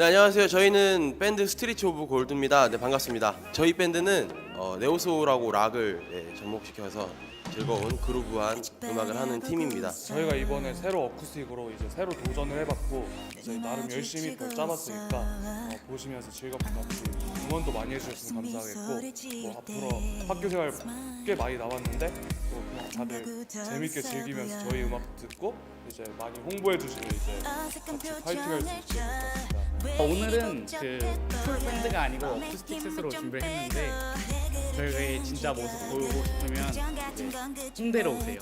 네 안녕하세요. 저희는 밴드 스트리트 오브 골드입니다. 네 반갑습니다. 저희 밴드는 어, 네오소라고 락을 네, 접목시켜서 즐거운 그루브한 음악을 하는 팀입니다. 저희가 이번에 새로 어쿠스틱으로 이제 새로 도전을 해봤고 이제 나름 열심히 별 짜봤으니까 어, 보시면서 즐겁게 같이 응원도 많이 해주셨으면 감사하겠고 뭐 앞으로 학교 생활 꽤 많이 남았는데 또 다들 재밌게 즐기면서 저희 음악 듣고 이제 많이 홍보해 주시면 이제 같이 파이팅할 수될것 같습니다. 어, 오늘은 그풀 밴드가 아니고 어쿠스틱 셋으로 준비를 했는데 저희 진짜 모습 보고 싶으면 홍대로 오세요.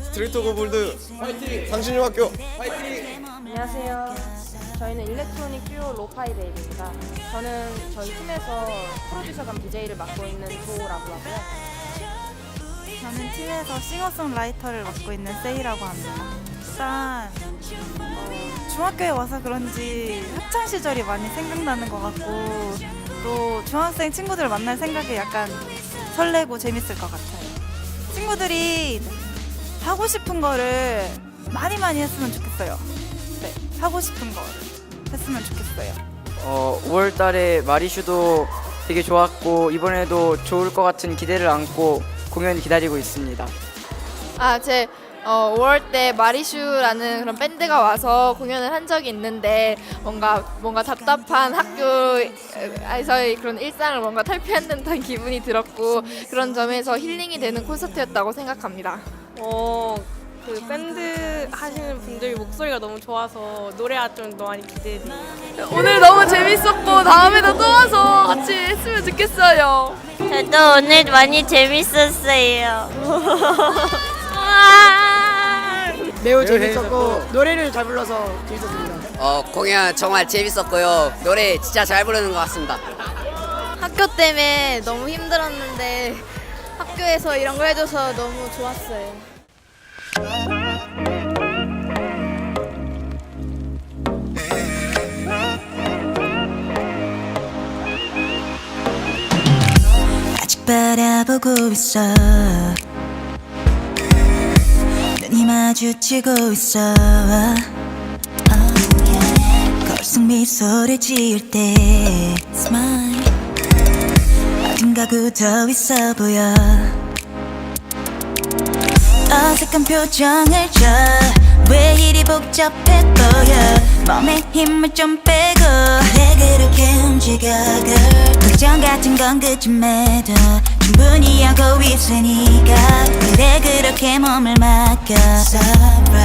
스트리트 오브 골드 파이팅! 상신중학교 안녕하세요. 저희는 일렉트로닉 듀오 로파이 베이비입니다. 저는 저희 팀에서 프로듀서 겸 DJ를 맡고 있는 조라고 하고요. 저는 팀에서 싱어송라이터를 맡고 있는 세이라고 합니다. 일단 어, 중학교에 와서 그런지 학창 시절이 많이 생각나는 것 같고 또 중학생 친구들을 만날 생각에 약간 설레고 재밌을 것 같아요. 친구들이 하고 싶은 거를 많이 많이 했으면 좋겠어요. 네, 하고 싶은 거를 했으면 좋겠어요. 어, 5월 달에 마리슈도 되게 좋았고 이번에도 좋을 것 같은 기대를 안고 공연 기다리고 있습니다. 아, 제 어, 5월 때 마리슈라는 그런 밴드가 와서 공연을 한 적이 있는데 뭔가 뭔가 답답한 학교에서의 그런 일상을 뭔가 탈피한 듯한 기분이 들었고 그런 점에서 힐링이 되는 콘서트였다고 생각합니다. 어, 그 밴드 하시는 분들이 목소리가 너무 좋아서 노래 활동도 많이 기대돼요. 오늘 너무 재밌었고 다음에도 또 와서 같이 했으면 좋겠어요. 저도 오늘 많이 재밌었어요. 매우 재밌었고 노래를 잘 불러서 재밌었습니다. 어, 공연 정말 재밌었고요. 노래 진짜 잘 부르는 것 같습니다. 학교 때문에 너무 힘들었는데 학교에서 이런 걸 해줘서 너무 좋았어요. 아직 바라보고 있어 마주치고 있어. 걸쑥 미소를 지을 때 Smile. 어딘가 굳어 있어 보여 어색한 표정을 줘. 왜 이리 복잡해 보여 몸에 힘을 좀 빼고. 그래 그렇게 움직여 girl? 걱정 같은 건 그쯤에도 충분히 하고 있으니까. 그래 그렇게 몸을 맡겨? Surprise